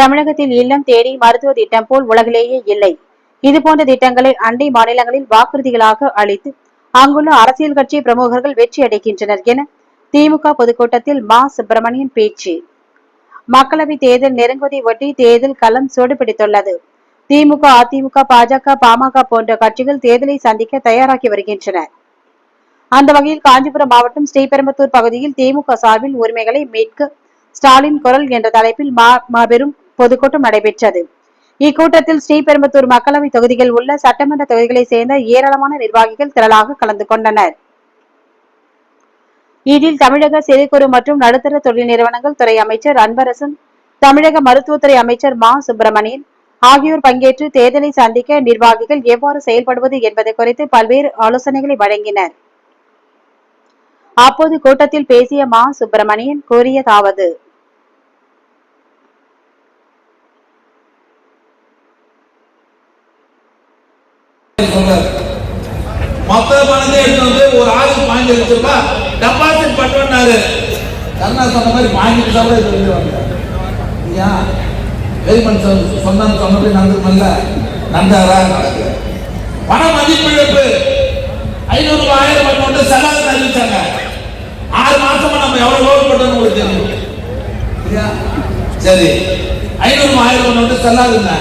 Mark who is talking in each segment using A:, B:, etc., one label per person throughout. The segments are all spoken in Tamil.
A: தமிழகத்தில் இல்லம் தேடி மருத்துவ திட்டம் போல் உலகிலேயே இல்லை. இதுபோன்ற திட்டங்களை அண்டை மாநிலங்களில் வாக்குறுதிகளாக அளித்து அங்குள்ள அரசியல் கட்சி பிரமுகர்கள் வெற்றி அடைகின்றனர் என திமுக பொதுக்கூட்டத்தில் மா. சுப்பிரமணியன் பேச்சு. மக்களவை தேர்தல் நெருங்குவதை ஒட்டி தேர்தல் களம் சூடுபிடித்துள்ளது. திமுக அதிமுக பாஜக பாமக போன்ற கட்சிகள் தேர்தலை சந்திக்க தயாராகி வருகின்றன. அந்த வகையில் காஞ்சிபுரம் மாவட்டம் ஸ்ரீபெரும்புத்தூர் பகுதியில் திமுக சார்பில் உரிமைகளை மீட்க ஸ்டாலின் குரல் என்ற தலைப்பில் மாபெரும் பொதுக்கூட்டம் நடைபெற்றது. இக்கூட்டத்தில் ஸ்ரீபெரும்புத்தூர் மக்களவை தொகுதியில் உள்ள சட்டமன்ற தொகுதிகளைச் சேர்ந்த ஏராளமான நிர்வாகிகள் திரளாக கலந்து கொண்டனர். இதில் தமிழக சிறு குறு மற்றும் நடுத்தர தொழில் நிறுவனங்கள் துறை அமைச்சர் அன்பரசன் தமிழக மருத்துவத்துறை அமைச்சர் மா. சுப்பிரமணியன் ஆகியோர் பங்கேற்று தேர்தலை சந்திக்க நிர்வாகிகள் எவ்வாறு செயல்படுவது என்பது குறித்து பல்வேறு ஆலோசனைகளை வழங்கினர். அப்போது கூட்டத்தில் பேசிய மா. சுப்பிரமணியன் கூறியதாவது
B: சொல்றாரு மொத்த பணத்தை எடுத்து வந்து ஒரு ஆளுக்கு வாங்கி வச்சிருப்பா. டெபாசிட் பண்ணுவேன்னாரு கருணா சொன்ன மாதிரி வாங்கிட்டு தான் ரூபாய் இது ஏன் வெளிமன் சொன்னான்னு சொன்னபடி நடந்துக்கணும்ல நந்தாரா நடக்குது. பண மதிப்பிழப்பு. ஐநூறு ஆயிரம் ரூபாய் கொண்டு செலவு அறிவிச்சாங்க. ஆறு மாசமா நம்ம எவ்வளவு லோன் போட்டோம்னு உங்களுக்கு தெரியும். சரி. ஐநூறு ஆயிரம் ரூபாய் நோட்டு செல்லாதுங்க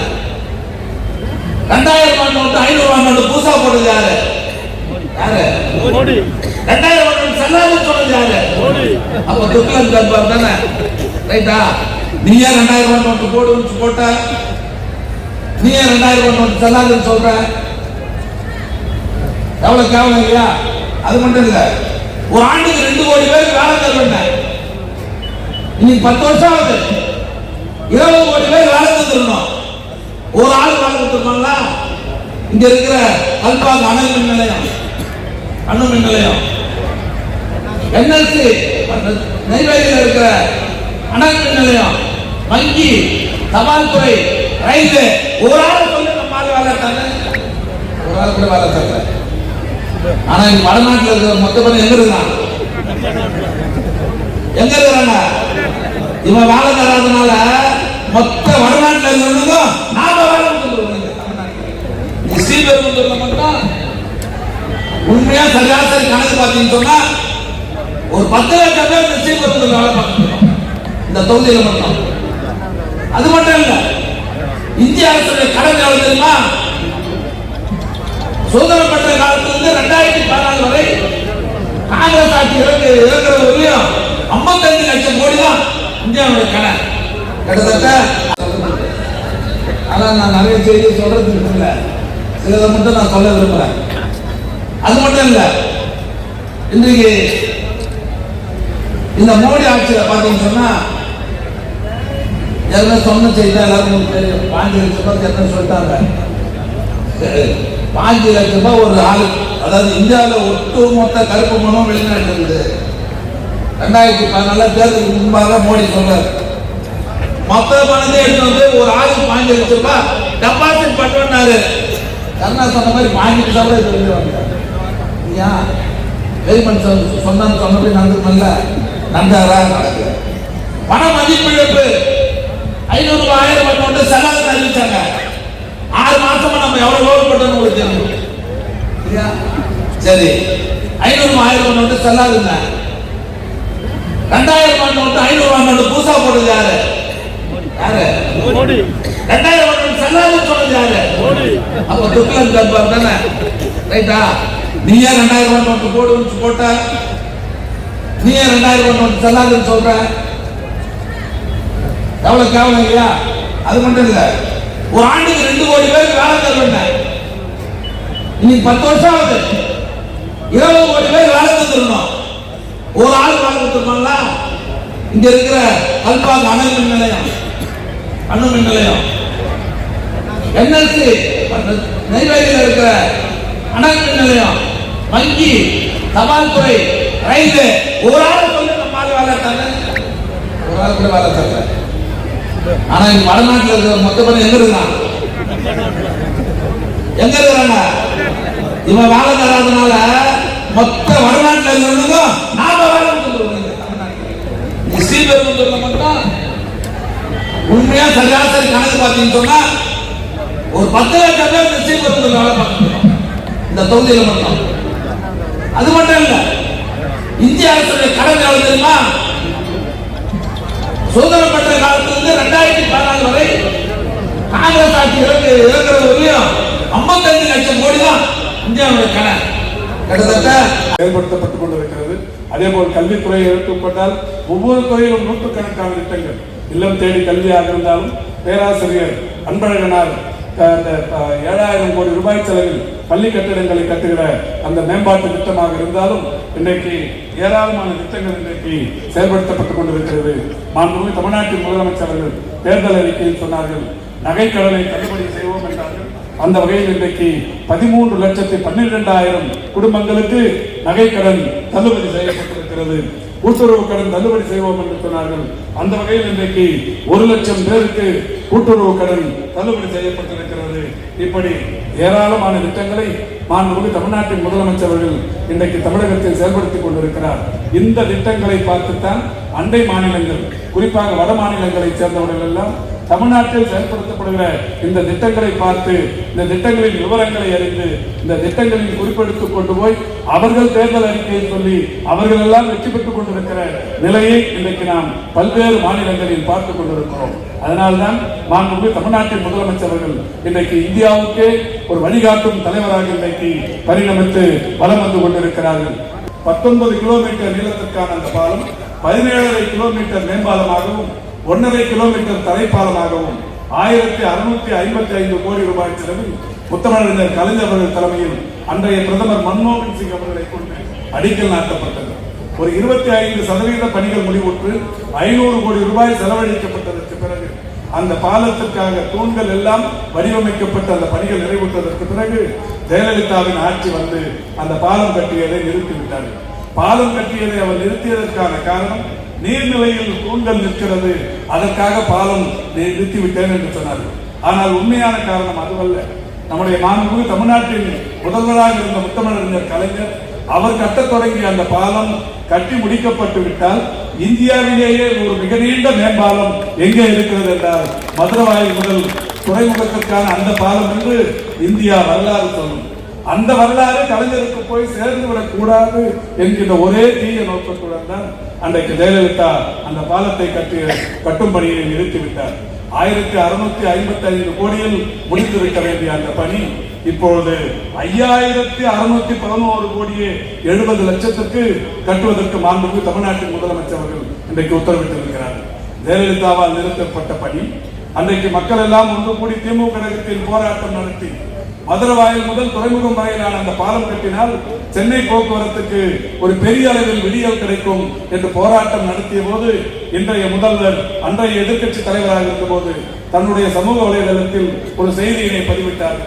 B: ரெண்டாயிரம் ரூபாய் நோட்டு ஐநூறு நோட்டு புதுசா போடுறது யாரு? யாரு? ரெண்டாயிரம் செல்லாதுன்னு சொன்னது யாரு? அப்ப துக்ளக் தர்பார் தானே? ரைட்டா? நீ ஏன் ரெண்டாயிரம் ரூபாய் நோட்டு போடுன்னு போட்ட? நீ ஏன் ரெண்டாயிரம் ரூபாய் நோட்டு செல்லாதுன்னு சொல்ற? எவ்வளவு கேவலம் இல்லையா? அது மட்டும் இல்ல ஒரு ஆண்டுக்கு ரெண்டு கோடி பேருக்கு வேலை தருவேன் இன்னைக்கு பத்து வருஷம் ஆகுது. இருபது கோடி பேர் வேலை தந்துடணும். ஒரு ஆள் வேலை கொடுத்துருக்கோம்ல? இங்க இருக்கிற கல்பாங்க அணை மின் நிலையம். அணு மின் நிலையம். என்எல்சி நெய்வேலியில் இருக்கிற அணை மின் நிலையம். வங்கி தபால் துறை ரயில்வே. ஒரு ஆள் சொல்லி நம்ம ஆள் வேலை ஒரு ஆள் கூட வேலை தரல ஆனா இங்க வடநாட்டில் இருக்கிற மொத்த பேர் எங்க இருக்கான் எங்க இருக்கிறாங்க? இவன் வேலை தராதனால மொத்த வடநாட்டில் இருந்ததும் நாம வேலை கொடுத்துருவோம் இங்க இந்த ஸ்ரீபெரும்புத்தூர்ல மட்டும் உண்மையா சராசரி கணக்கு பார்த்தீங்கன்னு சொன்னா ஒரு பத்து லட்சம் பேர் இந்த ஸ்ரீபெரும்புத்தூர்ல வேலை பார்த்துருக்கோம் இந்த தொகுதியில மட்டும். அது மட்டும் இல்ல இந்திய அரசுடைய கடன் எவ்வளவு தெரியுமா? சுதந்திரம் பெற்ற காலத்திலிருந்து ரெண்டாயிரத்தி பதினாலு வரை காங்கிரஸ் ஆட்சி இறங்கு இறங்குறது வரையும் ஐம்பத்தஞ்சு லட்சம் கோடி தான் இந்தியாவுடைய கடன். கிட்டத்தட்ட அதான் நான் நிறைய செய்தி சொல்றது இல்லை. சிலதை மட்டும் நான் சொல்ல விரும்புறேன். அது மட்டும் இல்ல இன்றைக்கு இந்த மோடி ஆட்சியில பாத்தீங்கன்னு சொன்னா ஏற்கனவே சொன்ன செய்தி எல்லாருக்கும் தெரியும். பாஞ்சு லட்சம் ரூபாய் என்ன சொல்லிட்டாங்க. பாஞ்சு லட்சம் ரூபாய் ஒரு ஆள் அதாவது இந்தியாவில் ஒட்டுமொத்த கருப்பு மனம் வெளிநாட்டு இருக்குது. ரெண்டாயிரத்தி பதினாலு தேர்தலுக்கு முன்பாக மோடி சொல்றாரு. மொத்த பணத்தை எடுத்து வந்து ஒரு ஆளுக்கு வாங்கி லட்சம் டெபாசிட் பண்ணுவேன்னாரு கருணா சொன்ன மாதிரி வாங்கிட்டு தான் கூட இது வந்தார் ஏன் வெளிமன் சொன்னான்னு சொன்னபடி நடந்துக்கணும்ல நன்றாரா நடக்குது. பண மதிப்பிழப்பு. ஐநூறு ஆயிரம் ரூபாய் நோட்டு செலவு அறிவிச்சாங்க ஆறு மாசமா நம்ம எவ்வளவு லோன் போட்டோம்னு உங்களுக்கு தெரியும். சரி. ஐநூறு ஆயிரம் ரூபாய் நோட்டு செல்லாதுங்க. ரெண்டாயிரம் ரூபாய் நோட்டு ஐநூறு ரூபாய் நோட்டு போடுறது யாரு? யாரு? ரெண்டாயிரம் நோட்டு செல்லாதுன்னு சொன்னது யாரு? அப்ப துக்ளக் தர்பார் தானே? ரைட்டா? நீ ஏன் ரெண்டாயிரம் ரூபாய் நோட்டு போடுன்னு போட்ட. நீ ஏன் ரெண்டாயிரம் ரூபாய் நோட்டு செல்லாதுன்னு சொல்ற. எவ்வளவு கேவலம் இல்லையா? அது மட்டும் இல்ல. ஒரு ஆண்டுக்கு ரெண்டு கோடி பேருக்கு வேலை தருவேன் இன்னைக்கு பத்து வருஷம் ஆகுது. இருபது கோடி பேர் வேலை தந்துடணும். ஒரு ஆள் வேலை கொடுத்துருக்கோம்ல இங்க இருக்கிற கல்பாங்க அணை மின் நிலையம். அண்ணன் நிலையம் என்எல்சி நெய்வேலியில் இருக்கிற அணை நிலையம் வங்கி தபால் துறை ரயில்வே ஒரு ஆள் சொல்லி நம்ம ஆள் வேலை ஒரு ஆள் கூட வேலை தரல ஆனா இங்க வடநாட்டில் இருக்கிற மொத்த பேர் எங்க இருக்கான் எங்க இருக்கிறாங்க? இவன் வேலை தராதனால மொத்த வடநாட்டில் இருந்ததும் நாம வேலை கொடுத்துருவோம் இங்க மட்டும் உண்மையா சராசரி கணக்கு பார்த்தீங்கன்னு சொன்னா ஒரு பத்து லட்சம் பேர் இந்த வேலை பார்த்துருக்கோம் இந்த தொகுதியில மட்டும். அது மட்டும் இல்ல இந்திய அரசுடைய கடன் எவ்வளவு தெரியுமா? சுதந்திரம் பெற்ற காலத்திலிருந்து ரெண்டாயிரத்தி பதினாலு வரை காங்கிரஸ் ஆட்சி இறங்கு இறங்குறது வரையும் ஐம்பத்தஞ்சு லட்சம் கோடி தான் இந்தியாவுடைய கடன். கிட்டத்தட்ட
C: செயல்படுத்தப்பட்டுக் கொண்டிருக்கிறது. அதேபோல் கல்வித்துறையை எடுத்துக்கொண்டால் ஒவ்வொரு துறையிலும் நூற்றுக்கணக்கான திட்டங்கள். இல்லம் தேடி கல்வியாக இருந்தாலும் பேராசிரியர் அன்பழகனார் ஏழாயிரம் கோடி ரூபாய் செலவில் பள்ளி கட்டிடங்களை கட்டுகிற அந்த மேம்பாட்டு திட்டமாக இருந்தாலும் இன்றைக்கு ஏராளமான திட்டங்கள் இன்றைக்கு செயல்படுத்தப்பட்டுக் கொண்டிருக்கிறது. மாண்புமிகு தமிழ்நாட்டின் முதலமைச்சர்கள் தேர்தல் அறிக்கையில் சொன்னார்கள் நகைக்கடனை தள்ளுபடி செய்வோம் என்றார்கள். அந்த வகையில் இன்றைக்கு பதிமூன்று லட்சத்தி பன்னிரெண்டாயிரம் குடும்பங்களுக்கு நகைக்கடன் தள்ளுபடி செய்யப்பட்டிருக்கிறது. கூட்டுறவு கடன் தள்ளுபடி செய்வோம் என்று சொன்னார்கள். அந்த வகையில் இன்றைக்கு ஒரு லட்சம் பேருக்கு கூட்டுறவு கடன் தள்ளுபடி செய்யப்பட்டிருக்கிறது. இப்படி ஏராளமான திட்டங்களை மாண்புமிகு தமிழ்நாட்டின் முதலமைச்சர்கள் இன்றைக்கு தமிழகத்தில் செயல்படுத்திக் கொண்டிருக்கிறார். இந்த திட்டங்களை பார்த்துத்தான் அண்டை மாநிலங்கள் குறிப்பாக வட மாநிலங்களைச் சேர்ந்தவர்கள் எல்லாம் தமிழ்நாட்டில் செயல்படுத்தப்படுகிற இந்த திட்டங்களை பார்த்து இந்த திட்டங்களின் விவரங்களை அறிந்து இந்த திட்டங்களில் குறிப்பெடுத்துக் கொண்டு போய் அவர்கள் தேர்தல் அறிக்கையை சொல்லி அவர்கள் எல்லாம் வெற்றி பெற்றுக் கொண்டிருக்கிற நிலையை இன்றைக்கு நாம் பல்வேறு மாநிலங்களில் பார்த்துக் கொண்டிருக்கிறோம். அதனால்தான் மாண்புமிகு தமிழ்நாட்டின் முதலமைச்சர்கள் இன்றைக்கு இந்தியாவுக்கே ஒரு வழிகாட்டும் தலைவராக இன்றைக்கு பரிணமித்து வலம் வந்து கொண்டிருக்கிறார்கள். பத்தொன்பது கிலோமீட்டர் நீளத்திற்கான அந்த பாலம் பதினேழரை கிலோமீட்டர் மேம்பாலமாகவும் ஒன்றரை கிலோமீட்டர் தரைப்பாலமாகவும் ஆயிரத்தி அறுநூத்தி ஐம்பத்தி ஐந்து கோடி ரூபாய் செலவில் முத்தமிழறிஞர் கலைஞர் அவர்கள் தலைமையில் அன்றைய பிரதமர் மன்மோகன் சிங் அவர்களை கொண்டு அடிக்கல் நாட்டப்பட்டது. ஒரு இருபத்தி ஐந்து சதவீத பணிகள் முடிவுற்று ஐநூறு கோடி ரூபாய் செலவழிக்கப்பட்டதற்கு பிறகு அந்த பாலத்திற்காக தூண்கள் எல்லாம் வடிவமைக்கப்பட்டு அந்த பணிகள் நிறைவுற்றதற்கு பிறகு ஜெயலலிதாவின் ஆட்சி வந்து அந்த பாலம் கட்டியதை நிறுத்திவிட்டார்கள். பாலம் கட்டியதை அவர் நிறுத்தியதற்கான காரணம் நீர்நிலையில் தூண்கள் நிற்கிறது. அதற்காக பாலம் நிறுத்திவிட்டேன் என்று சொன்னார்கள். ஆனால் உண்மையான காரணம் அதுவல்ல. நம்முடைய மாண்புமிகு தமிழ்நாட்டின் முதல்வராக இருந்த முத்தமிழறிஞர் கலைஞர் அவர் கட்டத் தொடங்கிய அந்த பாலம் கட்டி முடிக்கப்பட்டு விட்டால் இந்தியாவிலேயே ஒரு மிக நீண்ட மேம்பாலம் எங்கே இருக்கிறது என்றால் மதுரவாயில் முதல் துறைமுகத்திற்கான அந்த பாலம் என்று இந்தியா வரலாறு சொல்லும். அந்த வரலாறு கலைஞருக்கு போய் சேர்ந்து விடக் கூடாது என்கின்ற ஒரே தீய நோக்கத்துடன் தான் அன்றைக்கு ஜெயலலிதா அந்த பாலத்தை கட்டி கட்டும் பணியை நிறுத்திவிட்டார் ஆயிரத்தி அறுநூத்தி ஐம்பத்தி ஐந்து கோடியில் முடித்துவிட்ட வேண்டிய அந்த பணி இப்பொழுது ஐயாயிரத்தி அறுநூத்தி பதினோரு கோடியே எழுபது லட்சத்துக்கு கட்டுவதற்கு மாண்புக்கு தமிழ்நாட்டின் முதலமைச்சர் அவர்கள் இன்றைக்கு உத்தரவிட்டிருக்கிறார்கள் ஜெயலலிதாவால் நிறுத்தப்பட்ட பணி. அன்றைக்கு மக்கள் எல்லாம் ஒன்று கூடி திமுக கழகத்தில் போராட்டம் நடத்தி மதுரவாயல் முதல் துறைமுகம் வரையிலான அந்த பாலம் கட்டினால் சென்னை போக்குவரத்துக்கு ஒரு பெரிய அளவில் விடியல் கிடைக்கும் என்று போராட்டம் நடத்திய போது இன்றைய முதல்வர் அன்றைய எதிர்க்கட்சி தலைவராக இருந்தபோது தன்னுடைய சமூக வலைதளத்தில் ஒரு செய்தியினை பதிவிட்டார்.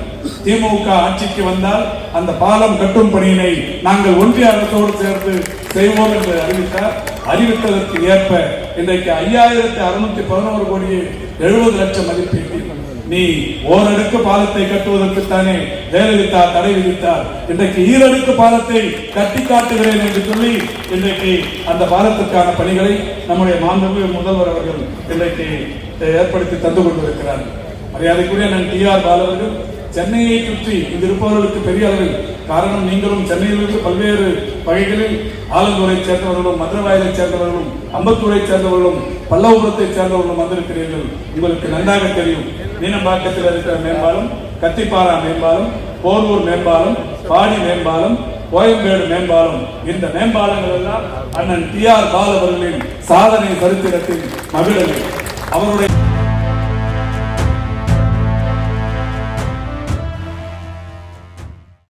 C: திமுக ஆட்சிக்கு வந்தால் அந்த பாலம் கட்டும் பணியினை நாங்கள் ஒன்றிய அரசோடு சேர்ந்து செய்வோம் என்று அறிவித்தார். அறிவித்ததற்கு ஏற்ப இன்றைக்கு ஐயாயிரத்தி அறுநூத்தி பதினோரு கோடியே எழுபது லட்சம் மதிப்பீட்டில் நீ ஓரடுக்கு பாலத்தை கட்டுவதற்குத்தானே ஜெயலலிதா தடை விதித்தார். இன்றைக்கு ஈரடுக்கு பாலத்தை கட்டி காட்டுகிறேன் என்று சொல்லி இன்றைக்கு அந்த பாலத்திற்கான பணிகளை நம்முடைய மாண்புமிகு முதல்வர் அவர்கள் இன்றைக்கு ஏற்படுத்தி தந்து கொண்டிருக்கிறார்கள் மரியாதைக்குரிய நான் டி ஆர் பாலவர்கள் சென்னையை சுற்றி இங்கு இருப்பவர்களுக்கு பெரிய அளவில் காரணம் நீங்களும் சென்னையிலிருந்து பல்வேறு வகைகளில் ஆலந்தூரை சேர்ந்தவர்களும் மதுரவாயலை சேர்ந்தவர்களும் அம்பத்தூரை சேர்ந்தவர்களும் பல்லவபுரத்தை சேர்ந்தவர்களும் வந்திருக்கிறீர்கள். உங்களுக்கு நன்றாக தெரியும். மீனம்பாக்கத்தில் இருக்கிற மேம்பாலம் கத்திப்பாரா மேம்பாலம் போரூர் மேம்பாலம் பாடி மேம்பாலம் கோயம்பேடு மேம்பாலம் இந்த மேம்பாலங்கள் எல்லாம் அண்ணன் டி ஆர் பால் அவர்களின் சாதனை சரித்திரத்தின் மகிழங்கள் அவருடைய